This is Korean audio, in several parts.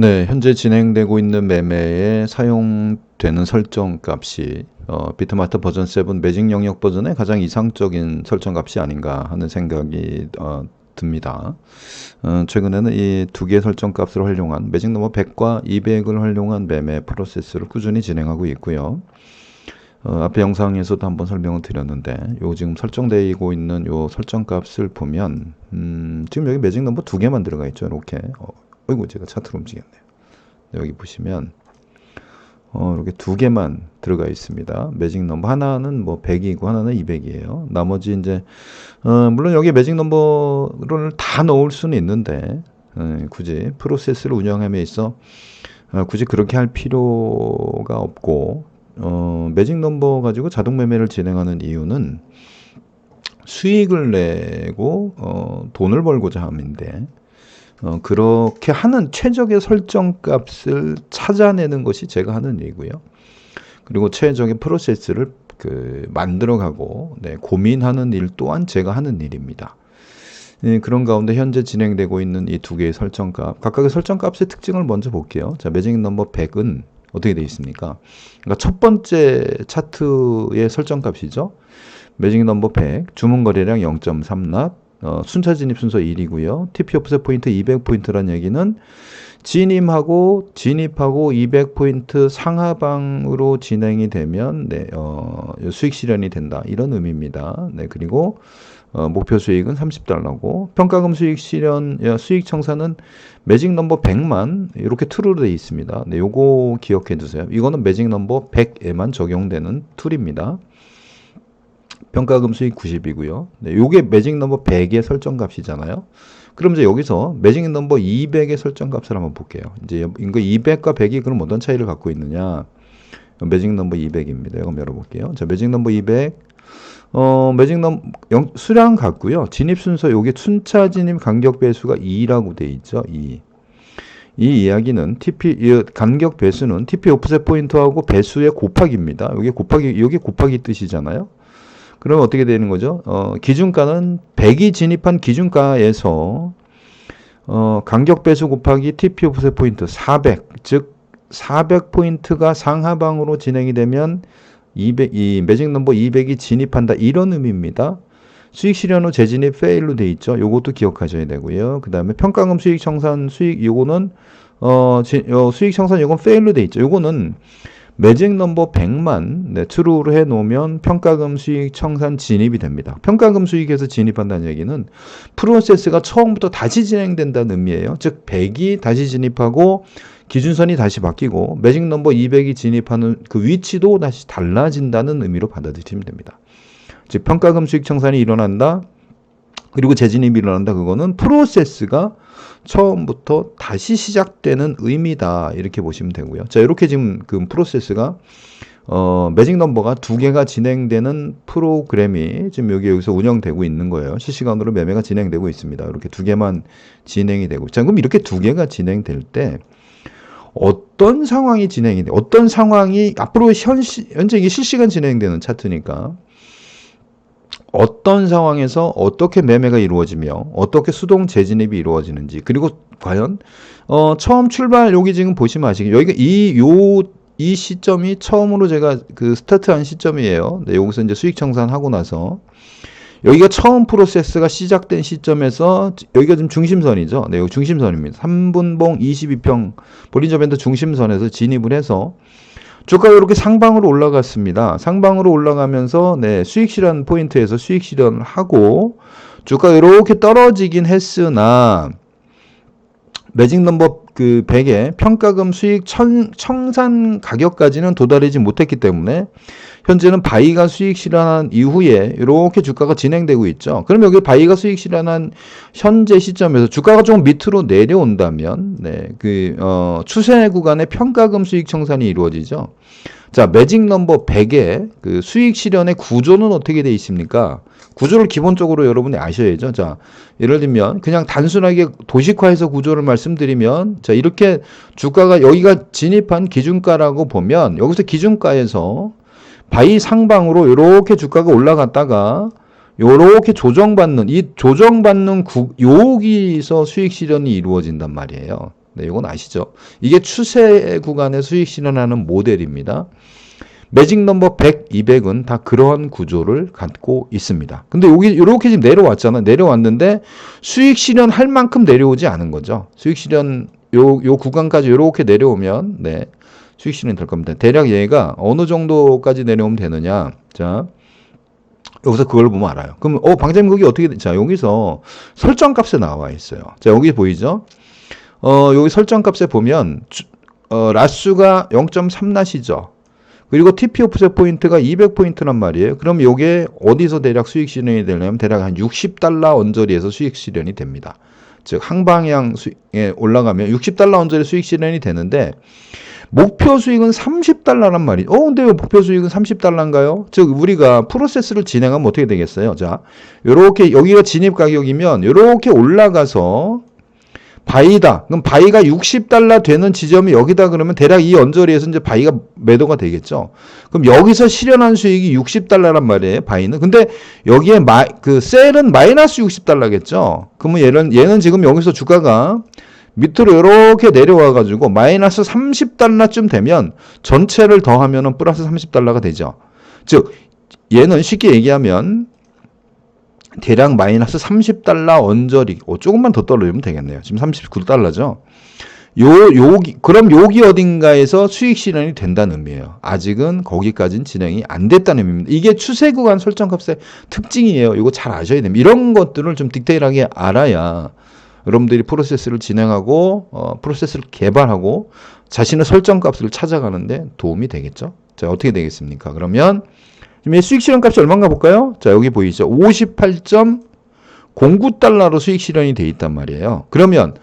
네, 현재 진행되고 있는 매매에 사용되는 설정 값이 어, 비트마트 버전 7 매직 영역 버전의 가장 이상적인 설정 값이 아닌가 하는 생각이 어, 듭니다. 어, 최근에는 이 두 개의 설정 값을 활용한 매직 넘버 100과 200을 활용한 매매 프로세스를 꾸준히 진행하고 있고요. 어, 앞에 영상에서도 한번 설명을 드렸는데 요 지금 설정되고 있는 요 설정 값을 보면 음, 지금 여기 매직 넘버 두 개만 들어가 있죠. 이렇게 어, 어이구 제가 차트로 움직였네요. 여기 보시면 어, 이렇게 두 개만 들어가 있습니다. 매직 넘버 하나는 뭐 100이고 하나는 200이에요. 나머지 이제 어, 물론 여기 매직 넘버를 다 넣을 수는 있는데 에, 굳이 프로세스를 운영함에 있어 어, 굳이 그렇게 할 필요가 없고 어, 매직 넘버 가지고 자동 매매를 진행하는 이유는 수익을 내고 어, 돈을 벌고자 함인데 어, 그렇게 하는 최적의 설정 값을 찾아내는 것이 제가 하는 일이고요. 그리고 최적의 프로세스를 그 만들어가고 네, 고민하는 일 또한 제가 하는 일입니다. 네, 그런 가운데 현재 진행되고 있는 이 두 개의 설정값, 각각의 설정값의 특징을 먼저 볼게요. 자, 매직 넘버 100은 어떻게 되어 있습니까? 그러니까 첫 번째 차트의 설정값이죠. 매직 넘버 100, 주문 거래량 0.3납, 어, 순차 진입 순서 1이고요. TP 오프셋 포인트 200포인트란 얘기는 진입하고 진입하고 200포인트 상하방으로 진행이 되면 네, 어, 수익 실현이 된다. 이런 의미입니다. 네, 그리고 어, 목표 수익은 30달러고 평가금 수익 실현 야, 수익 청산은 매직 넘버 100만 이렇게 툴로 되어 있습니다. 네, 요거 기억해 두세요. 이거는 매직 넘버 100에만 적용되는 툴입니다. 평가금 수익 90이고요. 네, 요게 매직 넘버 100의 설정 값이잖아요. 그럼 이제 여기서 매직 넘버 200의 설정 값을 한번 볼게요. 이제 이거 200과 100이 그럼 어떤 차이를 갖고 있느냐? 매직 넘버 200입니다. 이거 한번 열어 볼게요. 자, 매직 넘버 200. 어, 매직 넘 영, 수량 같고요. 진입 순서 요게 순차 진입 간격 배수가 2라고 돼 있죠. 2. 이 이야기는 TP 이 간격 배수는 TP 오프셋 포인트하고 배수의 곱하기입니다. 여기 곱하기 여기 곱하기 뜻이잖아요. 그러면 어떻게 되는 거죠? 어, 기준가는 100이 진입한 기준가에서 어, 간격 배수 곱하기 TP 오프셋 포인트 400, 즉 400포인트가 상하방으로 진행이 되면 200, 이 매직 넘버 200이 진입한다. 이런 의미입니다. 수익 실현 후 재진입 페일로 돼 있죠. 요것도 기억하셔야 되고요. 그 다음에 평가금 수익 청산 수익 요거는 어, 지, 어 수익 청산 요건 페일로 돼 있죠. 요거는 매직 넘버 100만 네, 트루로 해 놓으면 평가금 수익 청산 진입이 됩니다. 평가금 수익에서 진입한다는 얘기는 프로세스가 처음부터 다시 진행된다는 의미예요. 즉 100이 다시 진입하고 기준선이 다시 바뀌고 매직 넘버 200이 진입하는 그 위치도 다시 달라진다는 의미로 받아들이시면 됩니다. 즉 평가금 수익 청산이 일어난다. 그리고 재진입이 일어난다. 그거는 프로세스가 처음부터 다시 시작되는 의미다. 이렇게 보시면 되고요. 자, 이렇게 지금 그 프로세스가 어, 매직 넘버가 두 개가 진행되는 프로그램이 지금 여기 여기서 운영되고 있는 거예요. 실시간으로 매매가 진행되고 있습니다. 이렇게 두 개만 진행이 되고. 자, 그럼 이렇게 두 개가 진행될 때 어떤 상황이 진행이 돼? 어떤 상황이 앞으로 현시, 현재 이게 실시간 진행되는 차트니까 어떤 상황에서 어떻게 매매가 이루어지며 어떻게 수동 재진입이 이루어지는지 그리고 과연 어 처음 출발 여기 지금 보시면 아시겠 여기가 이요 이 시점이 처음으로 제가 그 스타트한 시점이에요. 네, 여기서 이제 수익 청산하고 나서 여기가 처음 프로세스가 시작된 시점에서 여기가 지금 중심선이죠. 네, 여기 중심선입니다. 3분봉 22평 볼린저 밴드 중심선에서 진입을 해서 주가가 이렇게 상방으로 올라갔습니다. 상방으로 올라가면서 네, 수익 실현 포인트에서 수익 실현을 하고 주가가 이렇게 떨어지긴 했으나 매직 넘버 그 100에 평가금 수익 청, 청산 가격까지는 도달하지 못했기 때문에 현재는 바이가 수익 실현한 이후에 이렇게 주가가 진행되고 있죠. 그럼 여기 바이가 수익 실현한 현재 시점에서 주가가 좀 밑으로 내려온다면 네, 그 어, 추세 구간의 평가금 수익 청산이 이루어지죠. 자, 매직 넘버 100의 그 수익 실현의 구조는 어떻게 되어 있습니까? 구조를 기본적으로 여러분이 아셔야죠. 자, 예를 들면 그냥 단순하게 도식화해서 구조를 말씀드리면 자, 이렇게 주가가 여기가 진입한 기준가라고 보면 여기서 기준가에서 바이 상방으로 이렇게 주가가 올라갔다가 요렇게 조정받는 이 조정받는 구, 여기서 수익 실현이 이루어진단 말이에요. 네, 이건 아시죠? 이게 추세 구간의 수익 실현하는 모델입니다. 매직 넘버 100, 200은 다 그러한 구조를 갖고 있습니다. 근데 여기 이렇게 지금 내려왔잖아. 내려왔는데 수익 실현할 만큼 내려오지 않은 거죠. 수익 실현 요, 요 구간까지 이렇게 내려오면 네. 수익 실현이 될 겁니다. 대략 얘가 어느 정도까지 내려오면 되느냐. 자. 여기서 그걸 보면 알아요. 그럼 어 거기 어떻게 돼? 자, 여기서 설정 값에 나와 있어요. 자, 여기 보이죠? 어, 여기 설정 값에 보면 주- 어, 라수가 0.3낫이죠. 그리고 TP 오프셋 포인트가 200포인트란 말이에요. 그럼 요게 어디서 대략 수익 실현이 되려면 대략 한 60달러 언저리에서 수익 실현이 됩니다. 즉 항방향 수익에 올라가면 60달러 언저리 수익 실현이 되는데 목표 수익은 30달러란 말이에요. 어, 근데 왜 목표 수익은 30달러인가요? 즉 우리가 프로세스를 진행하면 어떻게 되겠어요? 자, 요렇게 여기가 진입 가격이면 요렇게 올라가서 바이다. 그럼 바이가 60달러 되는 지점이 여기다 그러면 대략 이 언저리에서 이제 바이가 매도가 되겠죠. 그럼 여기서 실현한 수익이 60달러란 말이에요. 바이는. 근데 여기에 마, 그 셀은 마이너스 60달러겠죠. 그러면 얘는 얘는 지금 여기서 주가가 밑으로 이렇게 내려와 가지고 마이너스 30달러쯤 되면 전체를 더하면은 플러스 30달러가 되죠. 즉 얘는 쉽게 얘기하면 대략 마이너스 30달러 언저리, 어, 조금만 더 떨어지면 되겠네요. 지금 39달러죠. 요, 여기, 그럼 여기 어딘가에서 수익 실현이 된다는 의미예요. 아직은 거기까지는 진행이 안 됐다는 의미입니다. 이게 추세 구간 설정 값의 특징이에요. 이거 잘 아셔야 됩니다. 이런 것들을 좀 디테일하게 알아야 여러분들이 프로세스를 진행하고, 어, 프로세스를 개발하고 자신의 설정 값을 찾아가는데 도움이 되겠죠. 자, 어떻게 되겠습니까? 그러면 지금 이 수익 실현 값이 얼마인가 볼까요? 자, 여기 보이죠? 58.09달러로 수익 실현이 돼 있단 말이에요. 그러면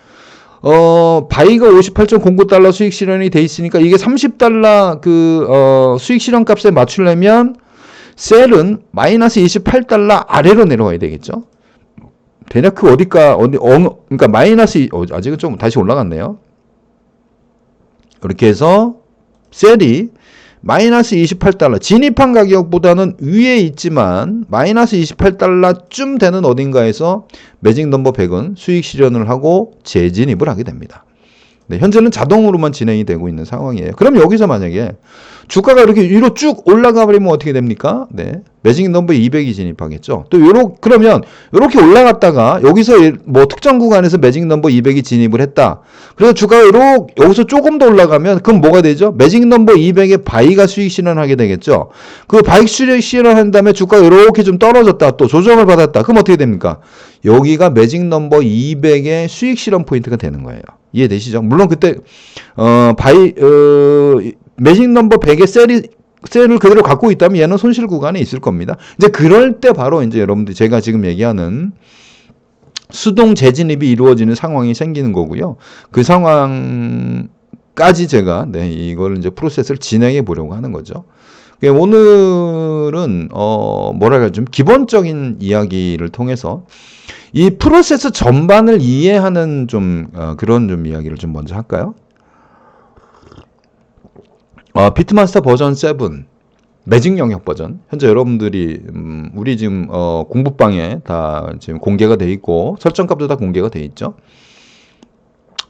어, 바이가 58.09달러 수익 실현이 돼 있으니까 이게 30달러 그 어, 수익 실현 값에 맞추려면 셀은 마이너스 28달러 아래로 내려와야 되겠죠? 대략 그 어디가 어디 어, 그러니까 마이너스 이- 어, 아직은 좀 다시 올라갔네요. 이렇게 해서 셀이 마이너스 28달러 진입한 가격보다는 위에 있지만 마이너스 28달러쯤 되는 어딘가에서 매직 넘버 100은 수익 실현을 하고 재진입을 하게 됩니다. 네, 현재는 자동으로만 진행이 되고 있는 상황이에요. 그럼 여기서 만약에 주가가 이렇게 위로 쭉 올라가 버리면 어떻게 됩니까? 네. 매직 넘버 200이 진입하겠죠. 또 요러 그러면 이렇게 올라갔다가 여기서 이- 뭐 특정 구간에서 매직 넘버 200이 진입을 했다. 그래서 주가가 요러 여기서 조금 더 올라가면 그럼 뭐가 되죠? 매직 넘버 200의 바이가 수익 실현하게 되겠죠. 그 바이 수익 실현한 다음에 주가가 이렇게 좀 떨어졌다. 또 조정을 받았다. 그럼 어떻게 됩니까? 여기가 매직 넘버 200의 수익 실현 포인트가 되는 거예요. 이해되시죠? 물론 그때 어 바이 어 매직 넘버 100의 셀이 셀을 그대로 갖고 있다면 얘는 손실 구간에 있을 겁니다. 이제 그럴 때 바로 이제 여러분들 제가 지금 얘기하는 수동 재진입이 이루어지는 상황이 생기는 거고요. 그 상황까지 제가 네, 이걸 이제 프로세스를 진행해 보려고 하는 거죠. 그러니까 오늘은 어 뭐랄까 좀 기본적인 이야기를 통해서 이 프로세스 전반을 이해하는 좀 어, 그런 좀 이야기를 좀 먼저 할까요? 어, 비트마스터 버전 7 매직 영역 버전 현재 여러분들이 음, 우리 지금 어, 공부방에 다 지금 공개가 돼 있고 설정값도 다 공개가 돼 있죠.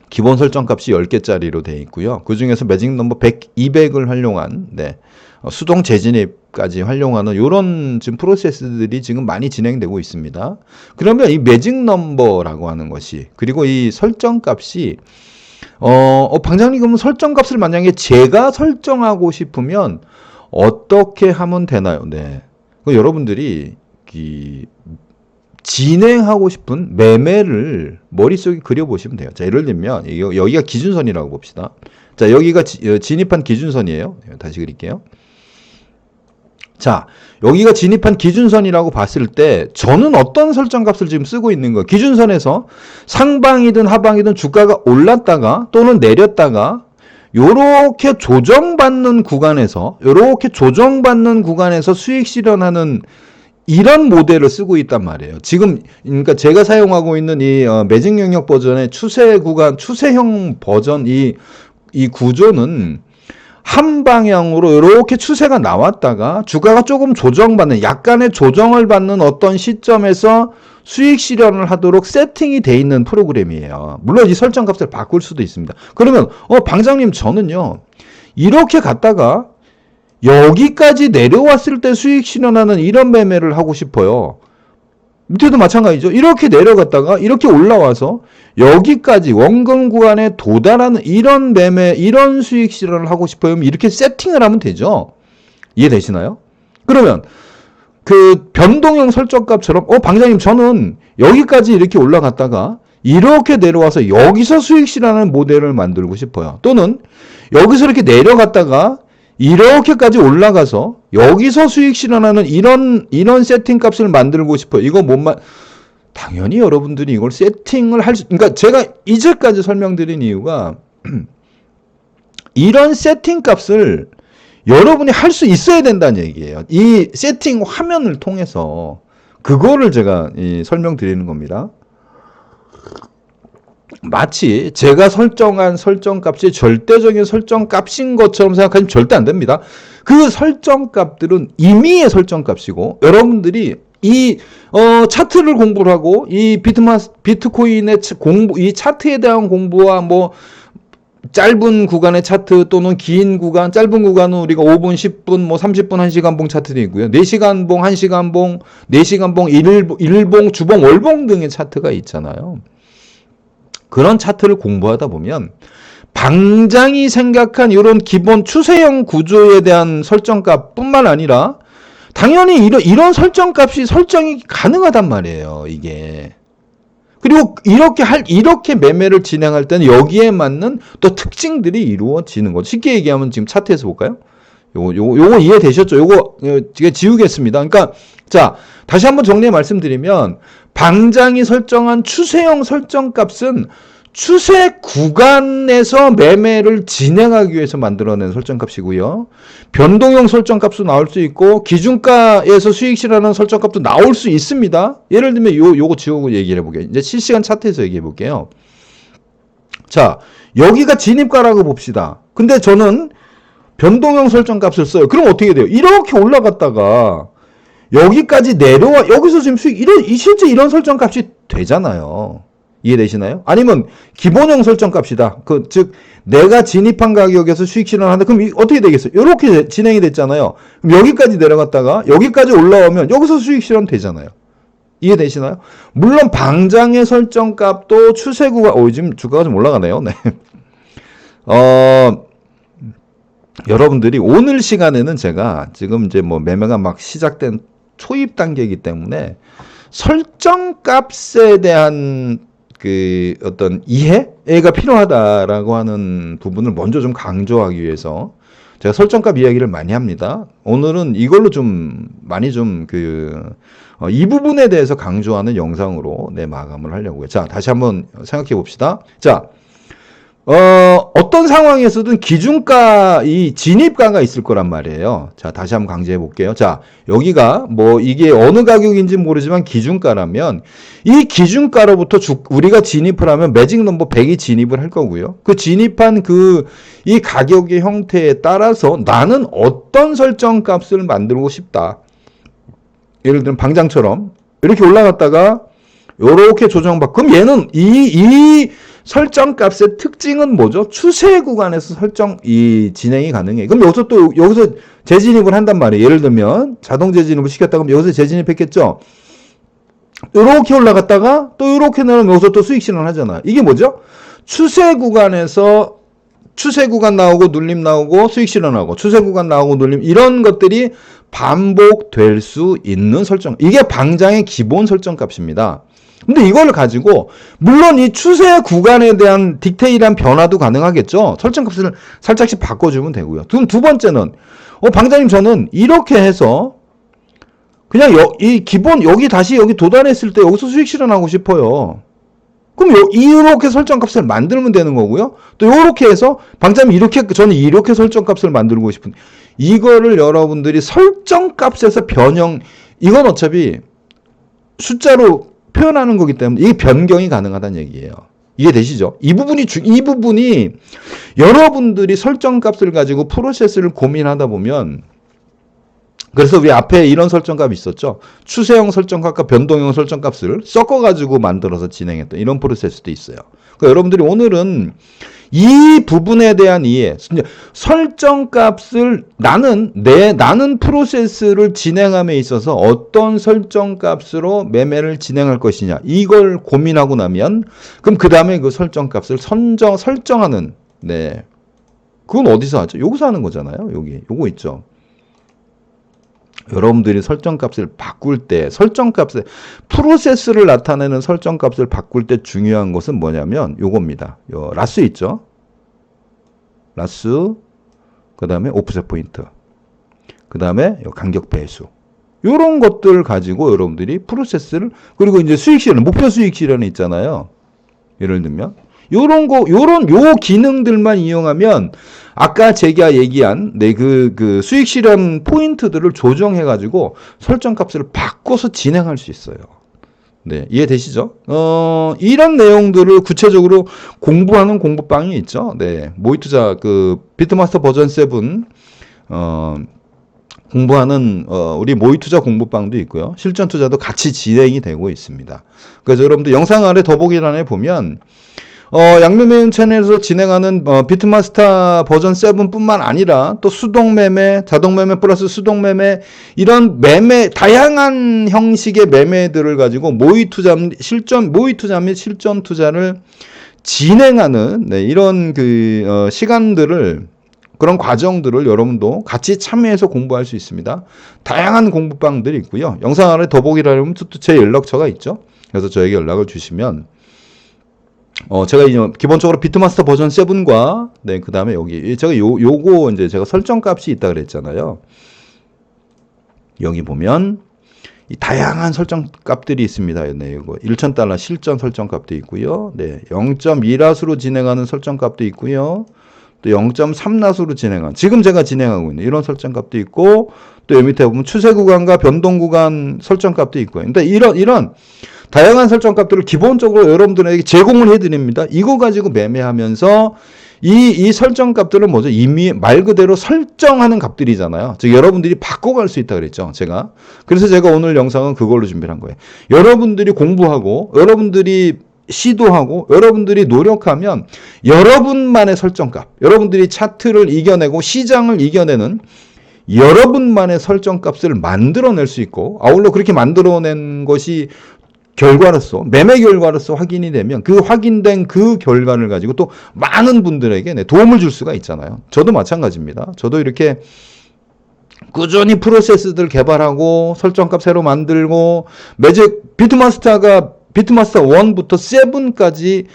기본 설정값이 10개짜리로 돼 있고요. 그 중에서 매직 넘버 100, 200을 활용한 네, 어, 수동 재진입까지 활용하는 이런 지금 프로세스들이 지금 많이 진행되고 있습니다. 그러면 이 매직 넘버라고 하는 것이 그리고 이 설정값이 어, 어, 방장님 그러면 설정 값을 만약에 제가 설정하고 싶으면 어떻게 하면 되나요? 네. 그 여러분들이 이 진행하고 싶은 매매를 머릿속에 그려보시면 돼요. 자, 예를 들면 여기가 기준선이라고 봅시다. 자, 여기가 지- 어, 진입한 기준선이에요. 네, 다시 그릴게요. 자, 여기가 진입한 기준선이라고 봤을 때 저는 어떤 설정값을 지금 쓰고 있는 거예요. 기준선에서 상방이든 하방이든 주가가 올랐다가 또는 내렸다가 요렇게 조정받는 구간에서 요렇게 조정받는 구간에서 수익 실현하는 이런 모델을 쓰고 있단 말이에요. 지금 그러니까 제가 사용하고 있는 이 어, 매직 영역 버전의 추세 구간 추세형 버전 이 이 구조는 한 방향으로 이렇게 추세가 나왔다가 주가가 조금 조정받는 약간의 조정을 받는 어떤 시점에서 수익 실현을 하도록 세팅이 돼 있는 프로그램이에요. 물론 이 설정 값을 바꿀 수도 있습니다. 그러면 어 방장님 저는요. 이렇게 갔다가 여기까지 내려왔을 때 수익 실현하는 이런 매매를 하고 싶어요. 밑에도 마찬가지죠. 이렇게 내려갔다가 이렇게 올라와서 여기까지 원금 구간에 도달하는 이런 매매, 이런 수익 실현을 하고 싶어요. 이렇게 세팅을 하면 되죠. 이해되시나요? 그러면 그 변동형 설정값처럼 어 방장님 저는 여기까지 이렇게 올라갔다가 이렇게 내려와서 여기서 수익 실현하는 모델을 만들고 싶어요. 또는 여기서 이렇게 내려갔다가 이렇게까지 올라가서 여기서 수익 실현하는 이런 이런 세팅 값을 만들고 싶어요. 이거 못 만 당연히 여러분들이 이걸 세팅을 할 수, 그러니까 제가 이제까지 설명드린 이유가 이런 세팅 값을 여러분이 할 수 있어야 된다는 얘기예요. 이 세팅 화면을 통해서 그거를 제가 이 설명드리는 겁니다. 마치 제가 설정한 설정 값이 절대적인 설정 값인 것처럼 생각하시면 절대 안 됩니다. 그 설정 값들은 임의의 설정 값이고 여러분들이 이 어, 차트를 공부를 하고 이 비트마 비트코인의 차- 공부 이 차트에 대한 공부와 뭐 짧은 구간의 차트 또는 긴 구간, 짧은 구간은 우리가 5분, 10분, 뭐 30분, 1시간 봉 차트도 있고요. 4시간 봉, 1시간 봉, 4시간 봉, 일, 일봉, 주봉, 월봉 등의 차트가 있잖아요. 그런 차트를 공부하다 보면 방장이 생각한 이런 기본 추세형 구조에 대한 설정값 뿐만 아니라 당연히 이런, 이런 설정값이 설정이 가능하단 말이에요, 이게. 그리고 이렇게 할, 이렇게 매매를 진행할 때는 여기에 맞는 또 특징들이 이루어지는 거죠. 쉽게 얘기하면 지금 차트에서 볼까요? 요거, 요거, 요거 이해되셨죠? 요거, 어, 제가 지우겠습니다. 그러니까, 자, 다시 한번 정리해 말씀드리면, 방장이 설정한 추세형 설정 값은 추세 구간에서 매매를 진행하기 위해서 만들어낸 설정 값이고요. 변동형 설정 값도 나올 수 있고, 기준가에서 수익 실현하는 설정 값도 나올 수 있습니다. 예를 들면 요, 요거 지우고 얘기를 해볼게요. 이제 실시간 차트에서 얘기해 볼게요. 자, 여기가 진입가라고 봅시다. 근데 저는 변동형 설정 값을 써요. 그럼 어떻게 돼요? 이렇게 올라갔다가 여기까지 내려와 여기서 지금 수익 이런 이 실제 이런 설정 값이 되잖아요. 이해되시나요? 아니면 기본형 설정 값이다. 그 즉 내가 진입한 가격에서 수익 실현한다. 그럼 이, 어떻게 되겠어요? 이렇게 진행이 됐잖아요. 그럼 여기까지 내려갔다가 여기까지 올라오면 여기서 수익 실현 되잖아요. 이해되시나요? 물론 방장의 설정 값도 추세구가 오 지금 주가가 좀 올라가네요. 네. 어 여러분들이 오늘 시간에는 제가 지금 이제 뭐 매매가 막 시작된 초입 단계이기 때문에 설정 값에 대한 그 어떤 이해가 필요하다라고 하는 부분을 먼저 좀 강조하기 위해서 제가 설정값 이야기를 많이 합니다. 오늘은 이걸로 좀 많이 좀그 어, 이 부분에 대해서 강조하는 영상으로 내 마감을 하려고요. 자, 다시 한번 생각해 봅시다. 자, 어, 어떤 상황에서든 기준가, 이 진입가가 있을 거란 말이에요. 자, 다시 한번 강조해 볼게요. 자, 여기가 뭐 이게 어느 가격인지 모르지만 기준가라면 이 기준가로부터 주, 우리가 진입을 하면 매직 넘버 100이 진입을 할 거고요. 그 진입한 그 이 가격의 형태에 따라서 나는 어떤 설정 값을 만들고 싶다. 예를 들면 방장처럼 이렇게 올라갔다가 요렇게 조정받고 그럼 얘는 이, 이 설정 값의 특징은 뭐죠? 추세 구간에서 설정 이 진행이 가능해. 그럼 여기서 또 여기서 재진입을 한단 말이에요. 예를 들면 자동 재진입을 시켰다 그러면 여기서 재진입했겠죠. 요렇게 올라갔다가 또 요렇게 내려면 여기서 또 수익 실현 하잖아. 이게 뭐죠? 추세 구간에서 추세 구간 나오고 눌림 나오고 수익 실현하고 추세 구간 나오고 눌림 이런 것들이 반복될 수 있는 설정. 이게 방장의 기본 설정 값입니다. 근데 이걸 가지고 물론 이 추세 구간에 대한 디테일한 변화도 가능하겠죠. 설정 값을 살짝씩 바꿔주면 되고요. 그럼 두 번째는 어 방장님 저는 이렇게 해서 그냥 여, 이 기본 여기 다시 여기 도달했을 때 여기서 수익 실현하고 싶어요. 그럼 요, 이렇게 설정값을 만들면 되는 거고요. 또 이렇게 해서 방장님 이렇게 저는 이렇게 설정값을 만들고 싶은 이거를 여러분들이 설정값에서 변형 이건 어차피 숫자로 표현하는 거기 때문에 이게 변경이 가능하다는 얘기예요. 이해되시죠? 이 부분이 주, 이 부분이 여러분들이 설정값을 가지고 프로세스를 고민하다 보면 그래서 우리 앞에 이런 설정값이 있었죠. 추세형 설정값과 변동형 설정값을 섞어가지고 만들어서 진행했던 이런 프로세스도 있어요. 그러니까 여러분들이 오늘은 이 부분에 대한 이해, 이제 설정 값을 나는 내 나는 프로세스를 진행함에 있어서 어떤 설정 값으로 매매를 진행할 것이냐 이걸 고민하고 나면 그럼 그 다음에 그 설정 값을 선정 설정하는 네 그건 어디서 하죠? 여기서 하는 거잖아요. 여기 요거 있죠. 여러분들이 설정값을 바꿀 때 설정값을 프로세스를 나타내는 설정값을 바꿀 때 중요한 것은 뭐냐면 요겁니다. 요 라스 있죠? 라스 그다음에 오프셋 포인트. 그다음에 요 간격 배수. 요런 것들 가지고 여러분들이 프로세스를 그리고 이제 수익 실현 목표 수익 실현이 있잖아요. 예를 들면 요런 거 요런 요 기능들만 이용하면 아까 제가 얘기한 네그그 수익 실현 포인트들을 조정해 가지고 설정 값을 바꿔서 진행할 수 있어요. 네, 이해되시죠? 어, 이런 내용들을 구체적으로 공부하는 공부방이 있죠. 네. 모의 투자 그 비트마스터 버전 7 어, 공부하는 어, 우리 모의 투자 공부방도 있고요. 실전 투자도 같이 진행이 되고 있습니다. 그래서 여러분들 영상 아래 더보기란에 보면 어, 양매매인 채널에서 진행하는 어, 비트마스터 버전 7뿐만 아니라 또 수동 매매, 자동 매매 플러스 수동 매매 이런 매매 다양한 형식의 매매들을 가지고 모의 투자 실전 모의 투자 및 실전 투자를 진행하는 네, 이런 그 어, 시간들을 그런 과정들을 여러분도 같이 참여해서 공부할 수 있습니다. 다양한 공부방들이 있고요. 영상 아래 더보기라면 또제 연락처가 있죠. 그래서 저에게 연락을 주시면 어, 제가 이제 기본적으로 비트마스터 버전 7과, 네, 그 다음에 여기, 제가 요, 요거 이제 제가 설정 값이 있다 그랬잖아요. 여기 보면, 이 다양한 설정 값들이 있습니다. 네, 이거 1,000달러 실전 설정 값도 있고요. 네, 0.2라스로 진행하는 설정 값도 있고요. 또 0.3라스로 진행한, 지금 제가 진행하고 있는 이런 설정 값도 있고, 또 여기 밑에 보면 추세 구간과 변동 구간 설정 값도 있고요. 근데 이런, 이런, 다양한 설정 값들을 기본적으로 여러분들에게 제공을 해드립니다. 이거 가지고 매매하면서 이, 이 설정 값들은 뭐죠? 이미 말 그대로 설정하는 값들이잖아요. 즉, 여러분들이 바꿔갈 수 있다 그랬죠. 제가. 그래서 제가 오늘 영상은 그걸로 준비를 한 거예요. 여러분들이 공부하고, 여러분들이 시도하고, 여러분들이 노력하면 여러분만의 설정 값, 여러분들이 차트를 이겨내고 시장을 이겨내는 여러분만의 설정 값을 만들어낼 수 있고, 아울러 그렇게 만들어낸 것이 결과로서 매매 결과로서 확인이 되면 그 확인된 그 결과를 가지고 또 많은 분들에게 네, 도움을 줄 수가 있잖아요. 저도 마찬가지입니다. 저도 이렇게 꾸준히 프로세스들 개발하고 설정값 새로 만들고 매직 비트마스터가 비트마스터 1부터 7까지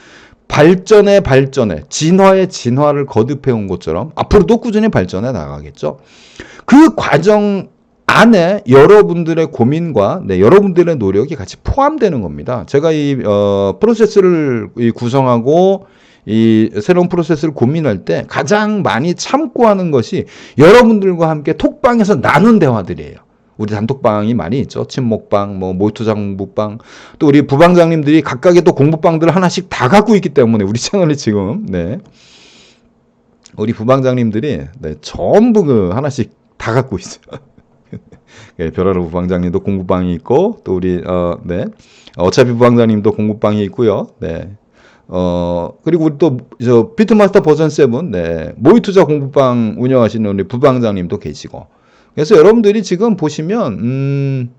발전의 발전에 진화의 진화를 거듭해 온 것처럼 앞으로도 꾸준히 발전해 나가겠죠. 그 과정 안에 여러분들의 고민과 네, 여러분들의 노력이 같이 포함되는 겁니다. 제가 이 어, 프로세스를 이 구성하고 이 새로운 프로세스를 고민할 때 가장 많이 참고 하는 것이 여러분들과 함께 톡방에서 나눈 대화들이에요. 우리 단톡방이 많이 있죠. 친목방, 뭐 모투장 공부방, 또 우리 부방장님들이 각각의 또 공부방들을 하나씩 다 갖고 있기 때문에 우리 채널이 지금 네. 우리 부방장님들이 네, 전부 그 하나씩 다 갖고 있어요. 예, 별하루 부방장님도 공부방이 있고 또 우리 어, 네. 어차피 부방장님도 공부방이 있고요. 네. 어, 그리고 우리 또, 저, 비트마스터 버전 7, 네. 모의 투자 공부방 운영하시는 우리 부방장님도 계시고. 그래서 여러분들이 지금 보시면, 음,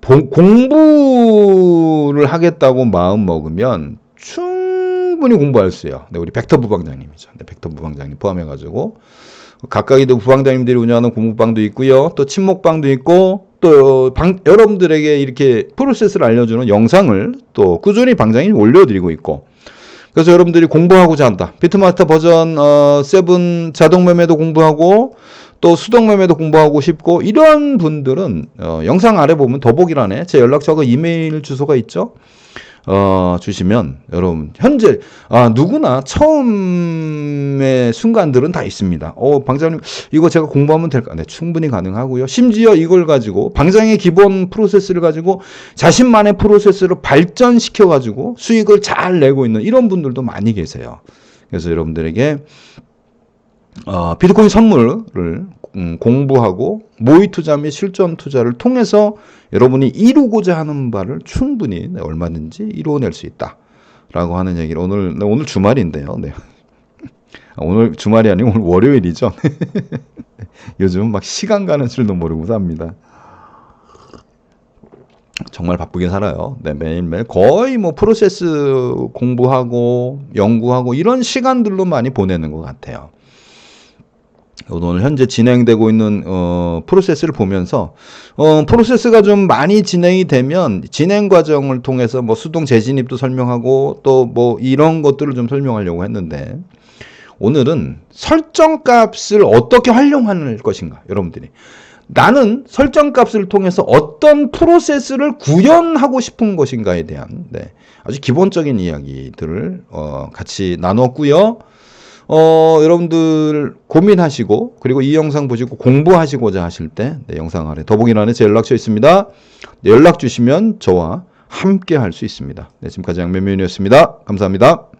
보, 공부를 하겠다고 마음 먹으면 충분히 공부할 수 있어요. 네, 우리 벡터 부방장님이죠. 네, 벡터 부방장님 포함해가지고. 각각의 또 부방장님들이 운영하는 공부방도 있고요. 또 친목방도 있고 또 방, 여러분들에게 이렇게 프로세스를 알려주는 영상을 또 꾸준히 방장님이 올려드리고 있고 그래서 여러분들이 공부하고자 한다. 비트마스터 버전 어, 7 자동 매매도 공부하고 또 수동 매매도 공부하고 싶고 이런 분들은 어, 영상 아래 보면 더보기란에 제 연락처가 이메일 주소가 있죠. 어, 주시면 여러분 현재 아 누구나 처음의 순간들은 다 있습니다. 어 방장님 이거 제가 공부하면 될까? 네 충분히 가능하고요. 심지어 이걸 가지고 방장의 기본 프로세스를 가지고 자신만의 프로세스를 발전시켜 가지고 수익을 잘 내고 있는 이런 분들도 많이 계세요. 그래서 여러분들에게 어, 비트코인 선물을 음, 공부하고 모의 투자 및 실전 투자를 통해서 여러분이 이루고자 하는 바를 충분히 네, 얼마든지 이루어낼 수 있다라고 하는 얘기를 오늘 네, 오늘 주말인데요. 네. 아, 오늘 주말이 아니고 오늘 월요일이죠. 요즘 막 시간 가는 줄도 모르고 삽니다. 정말 바쁘게 살아요. 네, 매일매일 거의 뭐 프로세스 공부하고 연구하고 이런 시간들로 많이 보내는 것 같아요. 오늘 현재 진행되고 있는 어, 프로세스를 보면서 어, 프로세스가 좀 많이 진행이 되면 진행 과정을 통해서 뭐 수동 재진입도 설명하고 또 뭐 이런 것들을 좀 설명하려고 했는데 오늘은 설정 값을 어떻게 활용할 것인가 여러분들이 나는 설정 값을 통해서 어떤 프로세스를 구현하고 싶은 것인가에 대한 네, 아주 기본적인 이야기들을 어, 같이 나눴고요. 어, 여러분들 고민하시고 그리고 이 영상 보시고 공부하시고자 하실 때 네, 영상 아래 더보기란에 제 연락처 있습니다. 네, 연락 주시면 저와 함께 할 수 있습니다. 네, 지금까지 양면면이었습니다. 감사합니다.